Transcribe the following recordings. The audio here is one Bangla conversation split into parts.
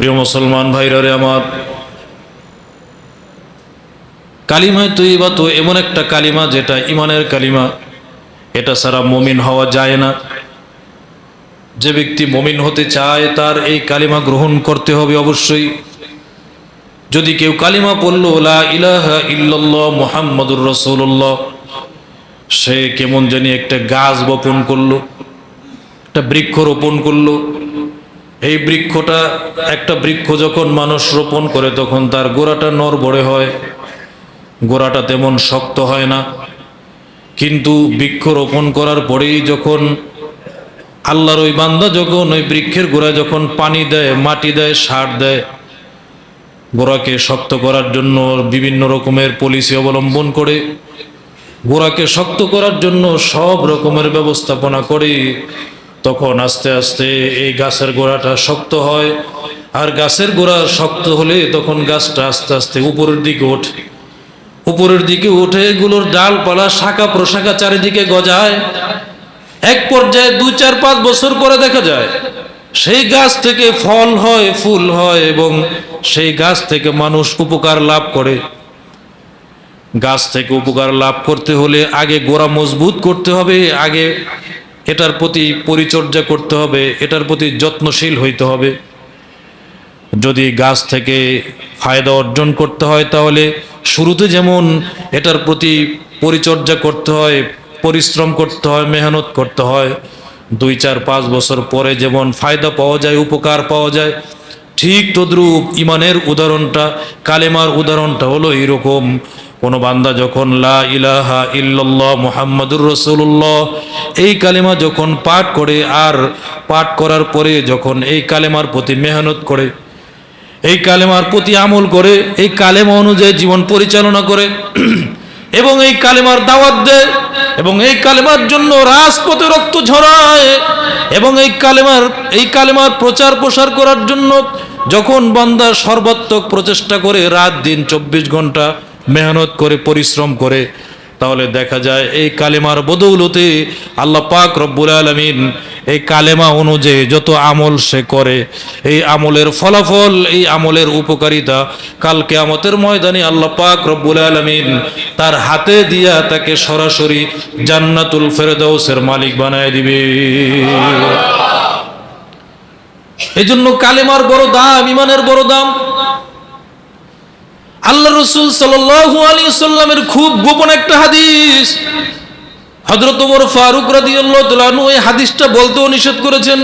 প্রিয় মুসলমান ভাইরারে আমার। কালিমায় তুই বা তো এমন একটা কালিমা যেটা ইমানের কালিমা, এটা সারা মমিন হওয়া যায় না। যে ব্যক্তি মমিন হতে চায়, তার এই কালিমা গ্রহণ করতে হবে অবশ্যই। যদি কেউ কালিমা পড়ল, লা ইলাহা ইল্লাল্লাহ মুহাম্মাদুর রাসূলুল্লাহ সে কেমন জানি একটা গাছ বপন করল, একটা বৃক্ষ রোপণ করল এই বৃক্ষটা একটা বৃক্ষ যখন মানুষ রোপণ করে তখন তার গোড়াটা নড়বড়ে হয়। গোড়াটা তেমন শক্ত হয় না। কিন্তু বৃক্ষ রোপণ করার পরেই যখন আল্লাহর ওই বান্দা যখন ওই বৃক্ষের গোড়ায় যখন পানি দেয়, মাটি দেয়, সার দেয়, গোড়াকে শক্ত করার জন্য বিভিন্ন রকমের পলিসি অবলম্বন করে, গোড়াকে শক্ত করার জন্য সব রকমের ব্যবস্থাপনা করে তখন আস্তে আস্তে এই গাছের গোড়াটা শক্ত হয়। আর গাছের গোড়া শক্ত হলে তখন গাছটা আস্তে আস্তে উপরের দিকে ওঠে। উপরের দিকে উঠে এগুলোর ডালপালা শাখা প্রশাখা চারিদিকে গজায়। এক পর্যায়ে দুই, চার, পাঁচ বছর পরে দেখা যায়, সেই গাছ থেকে ফল হয়, ফুল হয় এবং সেই গাছ থেকে মানুষ উপকার লাভ করে। গাছ থেকে উপকার লাভ করতে হলে আগে গোড়া মজবুত করতে হবে, আগে এটার প্রতি পরিচর্যা করতে হবে, এটার প্রতি যত্নশীল হইতে হবে। যদি গাছ থেকে ফায়দা অর্জন করতে হয় তাহলে শুরুতে যেমন এটার প্রতি পরিচর্যা করতে হয়, পরিশ্রম করতে হয়, মেহনত করতে হয়, দুই, চার, পাঁচ বছর পরে যেমন ফায়দা পাওয়া যায়, উপকার পাওয়া যায় ঠিক তদ্রূপ ইমানের উদাহরণটা, কালেমার উদাহরণটা হলো এরকম কোনো বান্দা যখন লা ইলাহা ইল্লাল্লাহ মুহাম্মাদুর রসুল্লাহ এই কালেমা যখন পাঠ করে আর পাঠ করার পরে যখন এই কালেমার প্রতি মেহনত করে, এই কালেমার প্রতি আমল করে, এই কালেমা অনুযায়ী জীবন পরিচালনা করে, এবং এই কালেমার দাওয়াত দেয়, এবং এই কালেমার জন্য রাজপথে রক্ত ঝরায়, এবং এই কালেমার এই কালেমার প্রচার প্রসার করার জন্য যখন বান্দা সর্বাত্মক প্রচেষ্টা করে রাত দিন চব্বিশ ঘণ্টা মেহনত করে, পরিশ্রম করে, তাহলে দেখা যায় এই কালেমার বদৌলতে আল্লাহ পাক রব্বুল আলমিন এই কালেমা অনুযায়ী যত আমল সে করে, এই আমলের ফলাফল, এই আমলের উপকারিতা কালকে আমতের ময়দানে আল্লাহ পাক রব্বুল আলমিন তার হাতে দিয়া তাকে সরাসরি জান্নাতুল ফেরদৌসের মালিক বানায় দিবে। এই জন্য কালেমার বড় দাম, ইমানের বড় দাম। আল্লাহ রসুল সাল্লামের খুব গোপন একটা হাদিস। ফারুক এই হাদিসটা বলতেও নিষেধ করেছেন।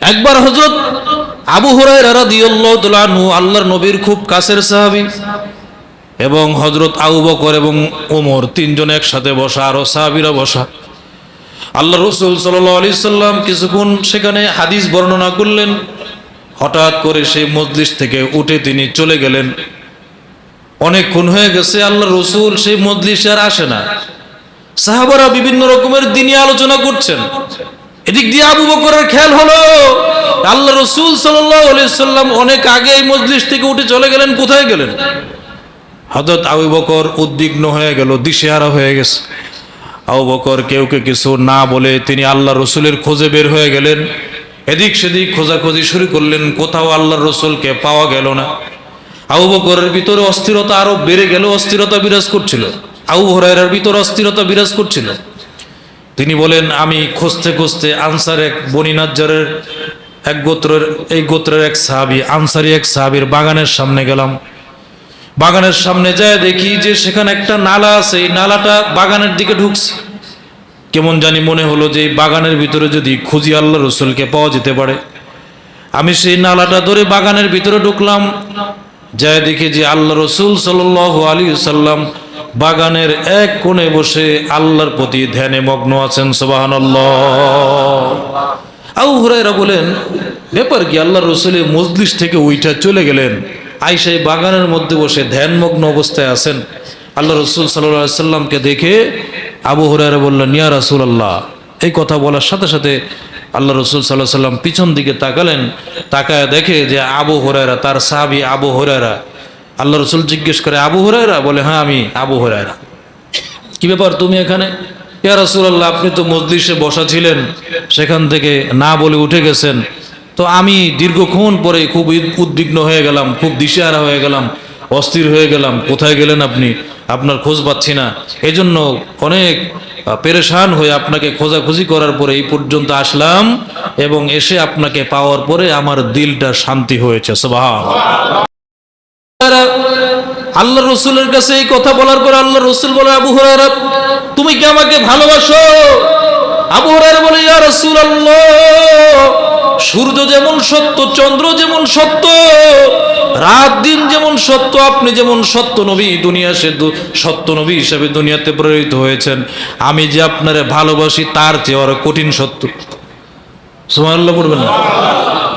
একবার হযরত আবু আনহু আল্লাহর নবীর খুব কাছের সাহাবী এবং হযরত আবু বকর এবং ওমর তিনজন একসাথে বসা, আরও সাহাবীরা বসা। আল্লাহ রসুল আলাইহি সাল্লাম কিছুক্ষণ সেখানে হাদিস বর্ণনা করলেন। হঠাৎ করে সেই মজলিস থেকে উঠে তিনি চলে গেলেন। অনেকক্ষণ হয়ে গেছে, আল্লাহ রসুল সেই মজলিসে আর আসে না। সাহাবারা বিভিন্ন রকমের দিনই আলোচনা করছেন। এদিক দিয়ে আবু বকরের খেয়াল হলো, আল্লাহ রসুল সাল্লাম অনেক আগে এই মজলিস থেকে উঠে চলে গেলেন, কোথায় গেলেন? হজরত আবু বকর উদ্বিগ্ন হয়ে গেল, দিশেহারা হয়ে গেছে। আবু বকর কেউকে কিছু না বলে তিনি আল্লাহ রসুলের খোঁজে বের হয়ে গেলেন। এদিক সেদিক খোঁজাখোঁজি শুরু করলেন, কোথাও আল্লাহর রসুলকে পাওয়া গেল না। আবু বকরের ভিতরে অস্থিরতা আরও বেড়ে গেল, অস্থিরতা বিরাজ করছিল। আবু হরাইরার ভিতরে অস্থিরতা বিরাজ করছিল। তিনি বলেন, আমি খুঁজতে খুঁজতে আনসার এক বনিনাজ্জারের এক গোত্রের, এই গোত্রের এক সাহাবি, আনসারি এক সাহাবির বাগানের সামনে গেলাম। বাগানের সামনে যায় দেখি যে সেখানে একটা নালা আছে, এই নালাটা বাগানের দিকে ঢুকছে। কেমন জানি মনে হলো যে বাগানের ভিতরে যদি খুঁজি আল্লাহ রসুলকে পাওয়া যেতে পারে। আমি সেই নালাটা ধরে বাগানের ভিতরে ঢুকলাম যাই দেখি যে আল্লাহ রসুল সাল আলী সাল্লাম বাগানের এক কোণে বসে আল্লাহর প্রতি ধ্যানে মগ্ন আছেন সোবাহান আউ হুরাইরা বলেন, ব্যাপার কি আল্লাহ রসুলের মজলিস থেকে উইঠা চলে গেলেন। আইসাই বাগানের মধ্যে বসে ধ্যানমগ্ন অবস্থায় আছেন। আল্লাহ রসুল সাল্লাহ সাল্লামকে দেখে আবু হুরাইরা বললেন নিয়া রাসুল আল্লাহ এই কথা বলার সাথে সাথে আল্লাহ রসুল সাল্লাহ সাল্লাম পিছন দিকে তাকালেন, তাকায় দেখে যে আবু হরাইরা তার সাহাবি আবু হরাইরা আল্লাহ রসুল জিজ্ঞেস করে, আবু হরাইরা বলে হ্যাঁ আমি আবু হরাইরা কি ব্যাপার তুমি এখানে? ইয়া রসুল আল্লাহ আপনি তো মজলিসে বসা ছিলেন, সেখান থেকে না বলে উঠে গেছেন। তো আমি দীর্ঘক্ষণ পরে খুব উদ- উদ্বিগ্ন হয়ে গেলাম, খুব দিশেহারা হয়ে গেলাম, অস্থির হয়ে গেলাম, কোথায় গেলেন আপনি? আপনার খোঁজ পাচ্ছি না। এজন্য অনেক পেরেশান হয়ে আপনাকে খোঁজাখুঁজি করার পরে এই পর্যন্ত আসলাম এবং এসে আপনাকে পাওয়ার পরে আমার দিলটা শান্তি হয়েছে। আল্লাহ রসুলের কাছে এই কথা বলার পরে আল্লাহ রসুল বলে, আবু হরারা তুমি কি আমাকে ভালোবাসো? আবু হরারা বলে, ইয়া রসুল সূর্য যেমন সত্য, চন্দ্র যেমন সত্য, রাত, দিন যেমন সত্য, আপনি যেমন সত্য নবী, দুনিয়া সে সত্য নবী হিসাবে দুনিয়াতে প্রেরিত হয়েছেন। আমি যে আপনারে ভালোবাসি, তার চেয়ে আরও কঠিন সত্য। সুবহানাল্লাহ পড়বেন না?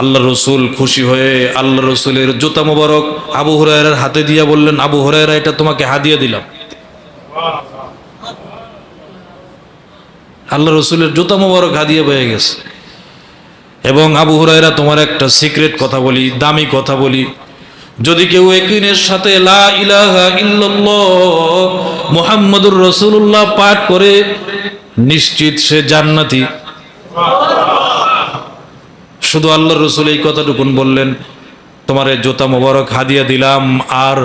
আল্লাহ রসুল খুশি হয়ে আল্লাহ রসুলের জুতা মোবারক আবু হুরায়রার হাতে দিয়া বললেন, আবু হুরায়রা, এটা তোমাকে হাদিয়া দিলাম। আল্লাহ রসুলের জুতা মোবারক হাদিয়া হয়ে গেছে। এবং আবু হুরাইরা তোমার একটা সিক্রেট কথা বলি, দামি কথা বলি। যদি কেউ একিনের সাথে লা ইলাহা পাঠ করে, নিশ্চিত সে জান্নাতি। শুধু আল্লাহ রসুল এই কথাটুকুন বললেন। তোমার জোতা মোবারক হাদিয়া দিলাম, আর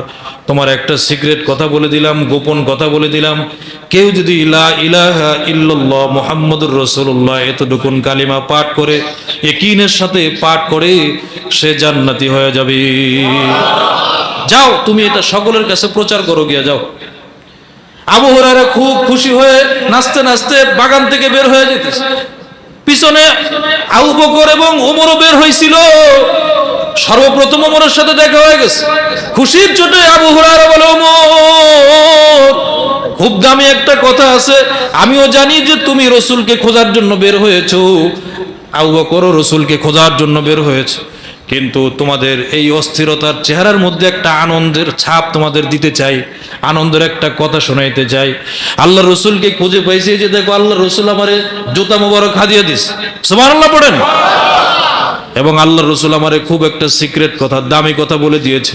তোমার একটা সিক্রেট কথা বলে দিলাম, গোপন কথা বলে দিলাম। কেউ যদি ইলা ইলাহা ইল্লাল্লাহ মুহাম্মদুর রসুল্লাহ এতটুকুন কালিমা পাঠ করে একিনের সাথে পাঠ করে, সে জান্নাতি হয়ে যাবে। যাও, তুমি এটা সকলের কাছে প্রচার করো, গিয়া যাও। আবু হুরায়রা খুব খুশি হয়ে নাচতে নাচতে বাগান থেকে বের হয়ে যেতেছে। পিছনে আউ বকর এবং ওমরও বের হয়েছিল সর্বপ্রথম ওমরের সাথে দেখা হয়ে গেছে। খুশির চোটে আবু হুরায়রা বলে, ওমর, খুব দামি একটা কথা আছে। আমিও জানি যে তুমি রসুলকে খোঁজার জন্য বের হয়েছ। আবু বকরও রসুলকে খোঁজার জন্য বের হয়েছে। কিন্তু তোমাদের এই অস্থিরতার চেহারার মধ্যে একটা আনন্দের ছাপ তোমাদের দিতে চাই, আনন্দের একটা কথা শোনাইতে চাই। আল্লাহ রসুলকে খুঁজে পাইছি যে দেখো আল্লাহ রসুল আমারে জুতা মোবারক হাদিয়ে দিস সুবহানাল্লাহ পড়েন? এবং আল্লাহ রসুল আমারে খুব একটা সিক্রেট কথা, দামি কথা বলে দিয়েছে।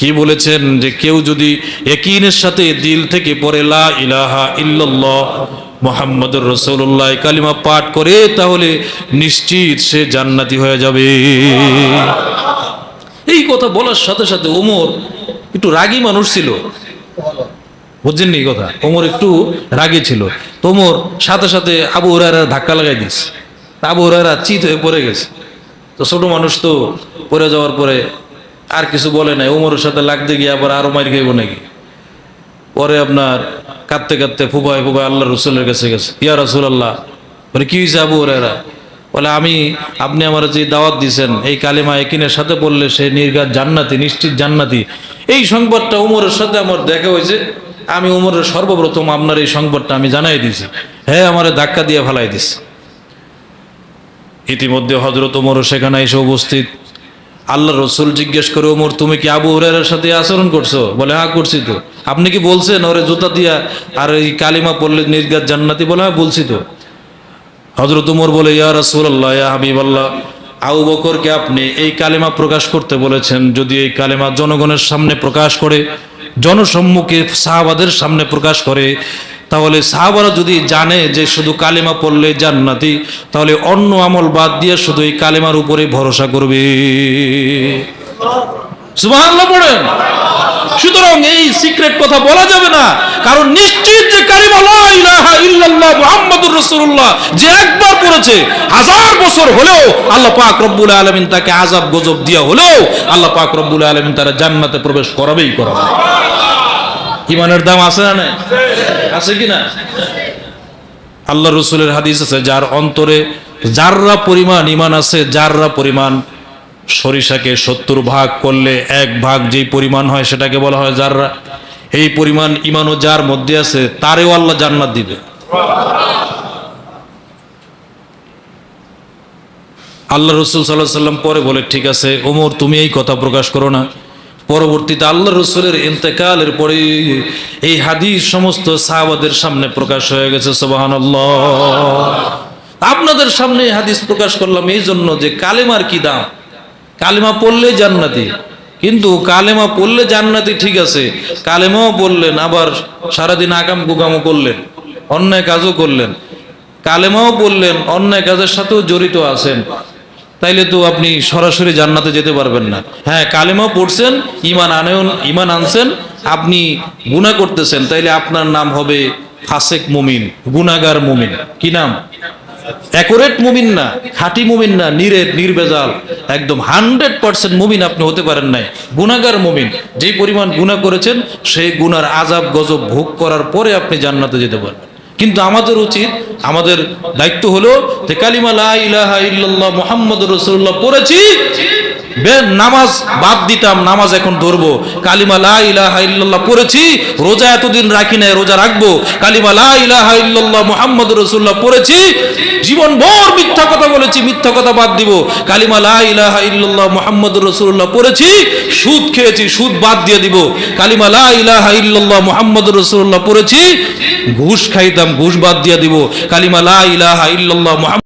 কি বলেছেন যে কেউ যদি একিনের সাথে দিল থেকে পরে লা ইলাহা ইল্লাল্লাহ মোহাম্মদুর রসুল্লাহ কালিমা পাঠ করে, তাহলে নিশ্চিত সে জান্নাতি হয়ে যাবে। এই কথা বলার সাথে সাথে ওমর একটু রাগী মানুষ ছিল। বুঝছেন এই কথা? ওমর একটু রাগী ছিল। তোমর সাথে সাথে আবু হুরায়রা ধাক্কা লাগাই দিস আবু হুরায়রা চিত হয়ে পড়ে গেছে। তো ছোট মানুষ তো পড়ে যাওয়ার পরে আর কিছু বলে নাই। উমরের সাথে লাগতে গিয়ে আবার আরও মার খাইব নাকি? পরে আপনার কাঁদতে কাঁদতে ফুবাই ফুবাই আল্লাহ রসুলের কাছে গেছে। ইয়া রসুল আল্লাহ বলে, কি হয়েছে আবু হুরায়রা? বলে, আমি, আপনি আমার যে দাওয়াত দিছেন, এই কালিমা একিনের সাথে বললে সে নির্গাত জান্নাতি, নিশ্চিত জান্নাতি। এই সংবাদটা উমরের সাথে আমার দেখা হয়েছে। আমি উমরের সর্বপ্রথম আপনার এই সংবাদটা আমি জানাই দিছি হ্যাঁ আমার ধাক্কা দিয়ে ফেলাই দিছে। ইতিমধ্যে হজরত ওমরও সেখানে এসে উপস্থিত। আল্লাহ রসুল জিজ্ঞেস করে, ওমর, তুমি কি আবু হুরায়রার সাথে আচরণ করছ? বলে হ্যাঁ করছি তো। আপনি কি বলছেন? ওরে জুতা দিয়া আর এই কালিমা পড়লে নির্গাত জান্নাতি? বলে হ্যাঁ বলছি তো। হজরত উমর বলে, ইয়া রাসূলুল্লাহ, ইয়া হাবিব আল্লাহ আবু বকরকে আপনি এই কালেমা প্রকাশ করতে বলেছেন। যদি এই কালেমা জনগণের সামনে প্রকাশ করে, জনসম্মুখে সাহাবাদের সামনে প্রকাশ করে তাহলে সাহাবারা যদি জানে যে শুধু কালেমা পড়লে জান্নাতি, তাহলে অন্য আমল বাদ দিয়ে শুধু এই কালেমার উপরে ভরসা করবে। পড়েন। সুতরাং এই সিক্রেট কথা বলা যাবে না। কারণ নিশ্চিত যে কালিমা ইল্লাল্লাহ যে একবার পড়েছে, হাজার বছর হলেও আল্লাহ আলামিন তাকে গজব দিয়া হলেও আল্লাহ পাক রব্বুল আলামিন তারা জান্নাতে প্রবেশ করাবেই করাবে। ইমানের দাম আছে না আছে কি না আল্লাহ রসুলের হাদিস আছে, যার অন্তরে যাররা পরিমাণ ইমান আছে, যাররা পরিমাণ সরিষাকে সত্তর ভাগ করলে এক ভাগ যেই পরিমাণ হয় সেটাকে বলা হয় যাররা। এই পরিমাণ ইমানও যার মধ্যে আছে, তারেও আল্লাহ জান্নাত দিবে। আল্লাহ রসুল সাল্লাহ সাল্লাম পরে বলে, ঠিক আছে, ওমর, তুমি এই কথা প্রকাশ করো না। পরবর্তীতে আল্লাহ রসুলের ইন্তেকালের পরে এই হাদিস সমস্ত সাহাবাদের সামনে প্রকাশ হয়ে গেছে সোবাহান আপনাদের সামনে হাদিস প্রকাশ করলাম এই জন্য যে কালেমার কি দাম? কালেমা পড়লে জান্নাতি, কিন্তু কালেমা পড়লে জান্নাতি ঠিক আছে, কালেমাও পড়লেন, আবার সারাদিন আগাম গুগামও করলেন, অন্যায় কাজও করলেন, কালেমাও পড়লেন, অন্যায় কাজের সাথেও জড়িত আছেন। তাইলে তো আপনি সরাসরি জান্নাতে যেতে পারবেন না। হ্যাঁ কালেমাও পড়ছেন ইমান আনেন ইমান আনছেন, আপনি গুনাহ করতেছেন, তাইলে আপনার নাম হবে ফাসেক মুমিন গুনাগার মুমিন। কি নাম? অ্যাকোরেট মুমিন না, খাঁটি মুমিন না, নিরেট, নির্বেজাল, একদম হান্ড্রেড পার্সেন্ট মুমিন আপনি হতে পারেন নাই। গুনাগার মুমিন, যেই পরিমাণ গুনাহ করেছেন, সেই গুনার আজাব গজব ভোগ করার পরে আপনি জান্নাতে যেতে পারবেন। কিন্তু আমাদের উচিত, আমাদের দায়িত্ব হলো যে কালিমা লা ইলাহা ইল্লাল্লাহ মুহাম্মদ রাসূলুল্লাহ পড়েছি নামাজ বাদ দিতাম, নামাজ এখন ধরবো। কালিমা লা ইল্লাল্লাহ পড়েছি, রোজা এতদিন রাখি নাই, রোজা রাখব। কালিমা লা ইল্লাল্লাহ মুহাম্মদ রাসূলুল্লাহ পড়েছি জীবন ভর মিথ্যা কথা বলেছি, মিথ্যা কথা বাদ দিব। কালিমা লা ইল্লাল্লাহ মুহাম্মদ রাসূলুল্লাহ পড়েছি, সুদ খেয়েছি, সুদ বাদ দিয়ে দিব। কালিমা লা ইল্লাল্লাহ মুহাম্মদ রাসূলুল্লাহ পড়েছি, ঘুষ খাইতাম ঘুষ বাদ দিয়ে দিব। কালিমা লা ইলাহা ইল্লাল্লাহ